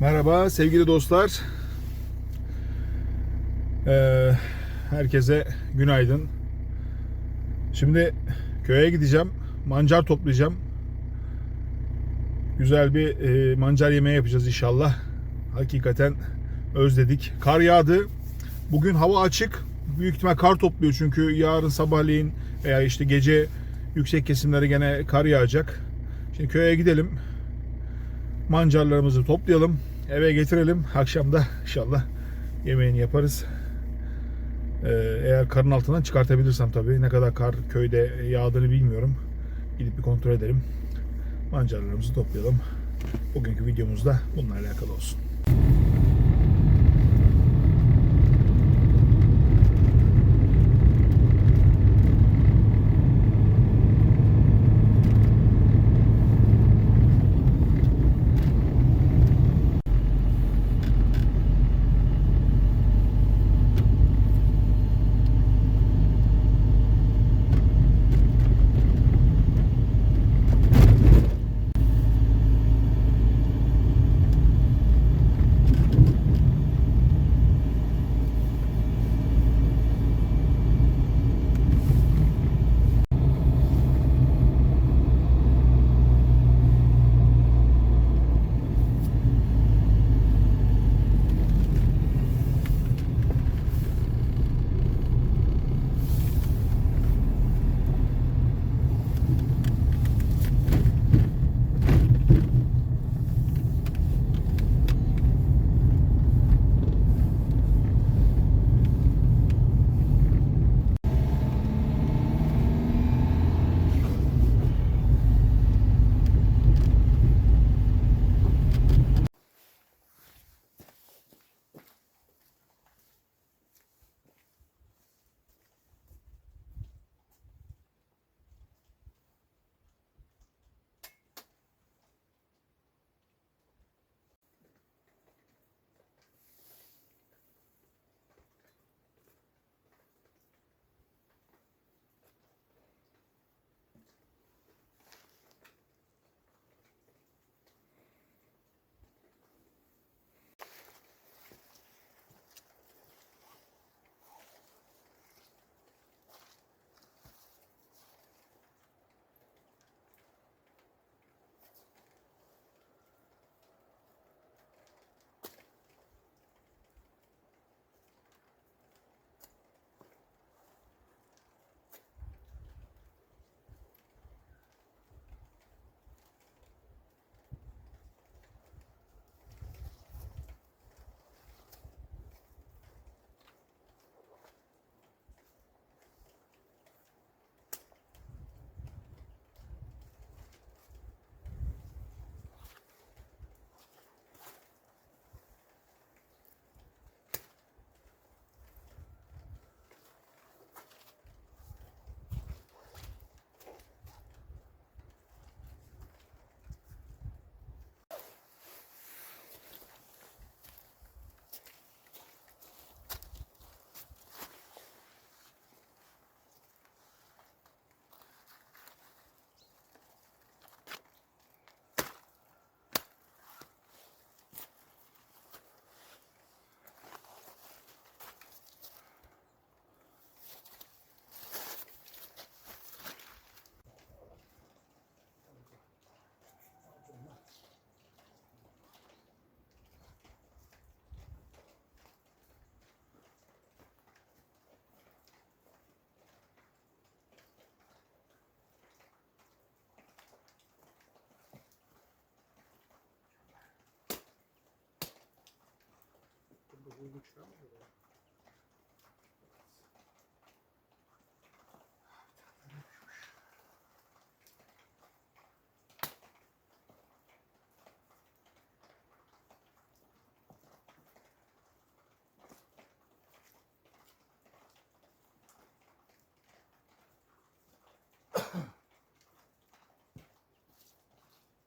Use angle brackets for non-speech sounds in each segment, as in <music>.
Merhaba sevgili dostlar. Ee, herkese günaydın. Şimdi köye gideceğim. Mancar toplayacağım. Güzel bir e, mancar yemeği yapacağız inşallah. Hakikaten özledik. Kar yağdı. Bugün hava açık. Büyük ihtimal kar topluyor çünkü yarın sabahleyin veya işte gece yüksek kesimlere gene kar yağacak. Şimdi köye gidelim mancarlarımızı toplayalım. Eve getirelim. Akşam da inşallah yemeğini yaparız. Ee, eğer karın altından çıkartabilirsem tabii. Ne kadar kar köyde yağdığını bilmiyorum. Gidip bir kontrol edelim. Mancarlarımızı toplayalım. Bugünkü videomuz da bununla alakalı olsun.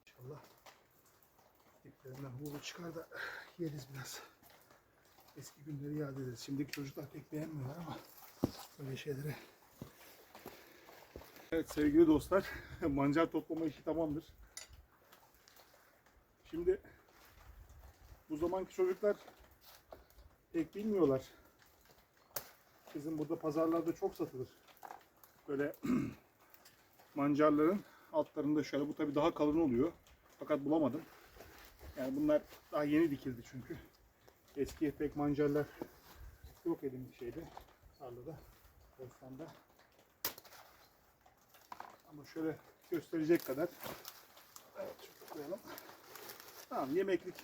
İnşallah diplerinden hulu çıkar da yeriz biraz. Eski günleri yad ederiz. Şimdiki çocuklar pek beğenmiyorlar ama böyle şeyleri. Evet sevgili dostlar, <laughs> mancar toplama işi tamamdır. Şimdi Bu zamanki çocuklar pek bilmiyorlar. Bizim burada pazarlarda çok satılır. Böyle <clears throat> mancarların altlarında şöyle bu tabi daha kalın oluyor. Fakat bulamadım. Yani bunlar daha yeni dikildi çünkü. Eski pek mancarlar yok elimde şeyde. Tarlada, bostanda. Ama şöyle gösterecek kadar. Evet, koyalım. Tamam, yemeklik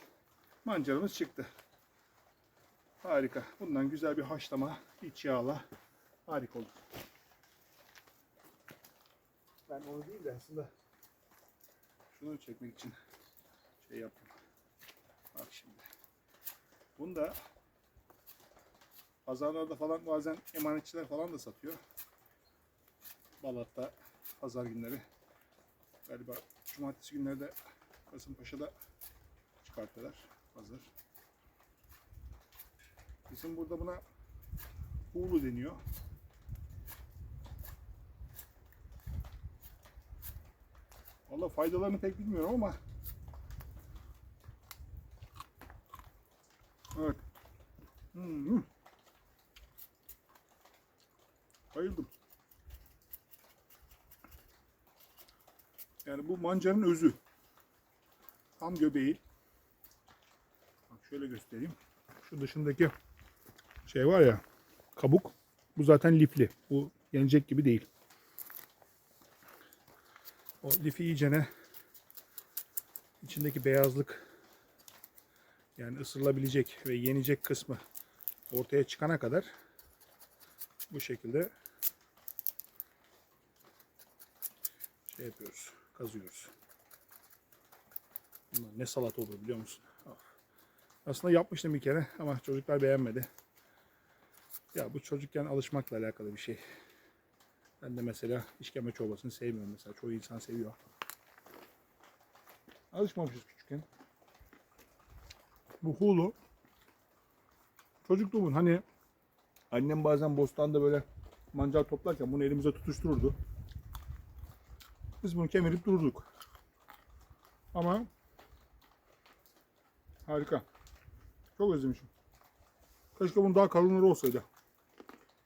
mancarımız çıktı. Harika. Bundan güzel bir haşlama, iç yağla harika olur. Ben onu değil de aslında şunu çekmek için şey yaptım. Bak şimdi. Bunu da pazarlarda falan bazen emanetçiler falan da satıyor. Balat'ta pazar günleri. Galiba cumartesi günleri de Kasımpaşa'da çıkartıyorlar pazar. Bizim burada buna Uğulu deniyor. Valla faydalarını pek bilmiyorum ama Evet. Hmm. Bayıldım. Yani bu mancanın özü. Tam göbeği. Bak şöyle göstereyim. Şu dışındaki şey var ya kabuk. Bu zaten lifli. Bu yenecek gibi değil. O lifi iyicene içindeki beyazlık yani ısırılabilecek ve yenecek kısmı ortaya çıkana kadar bu şekilde şey yapıyoruz, kazıyoruz. Bunlar ne salata olur biliyor musun? Of. Aslında yapmıştım bir kere ama çocuklar beğenmedi. Ya bu çocukken alışmakla alakalı bir şey. Ben de mesela işkembe çorbasını sevmiyorum mesela. Çoğu insan seviyor. Alışmamışız küçükken. Bu hulu çocukluğumun hani annem bazen bostanda böyle mancal toplarken bunu elimize tutuştururdu. Biz bunu kemirip dururduk. Ama harika. Çok özlemişim. Keşke bunun daha kalınları olsaydı.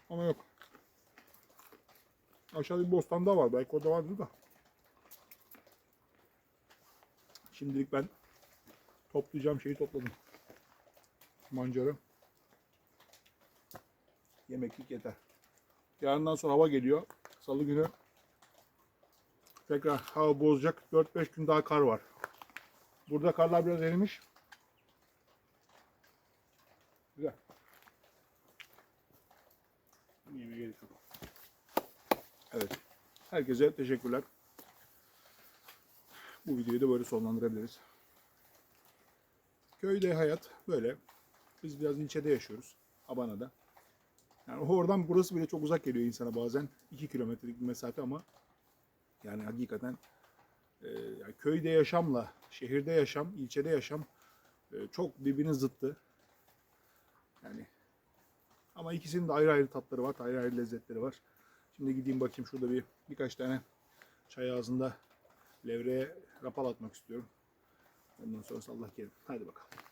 Ama yok. Aşağıda bir bostan daha var. Belki orada vardır da. Şimdilik ben toplayacağım şeyi topladım. Mancarı. Yemeklik yeter. Yarından sonra hava geliyor. Salı günü tekrar hava bozacak. 4-5 gün daha kar var. Burada karlar biraz erimiş. Güzel. Gerek yok. Evet. Herkese teşekkürler. Bu videoyu da böyle sonlandırabiliriz. Köyde hayat böyle. Biz biraz ilçede yaşıyoruz. Abana'da. Yani oradan burası bile çok uzak geliyor insana bazen. 2 kilometrelik bir mesafe ama yani hakikaten e, yani köyde yaşamla şehirde yaşam, ilçede yaşam e, çok birbirinin zıttı. Yani ama ikisinin de ayrı ayrı tatları var, ayrı ayrı lezzetleri var. Şimdi gideyim bakayım şurada bir birkaç tane çay ağzında levreye rapal atmak istiyorum. Ondan sonra Allah kerim. Hadi bakalım.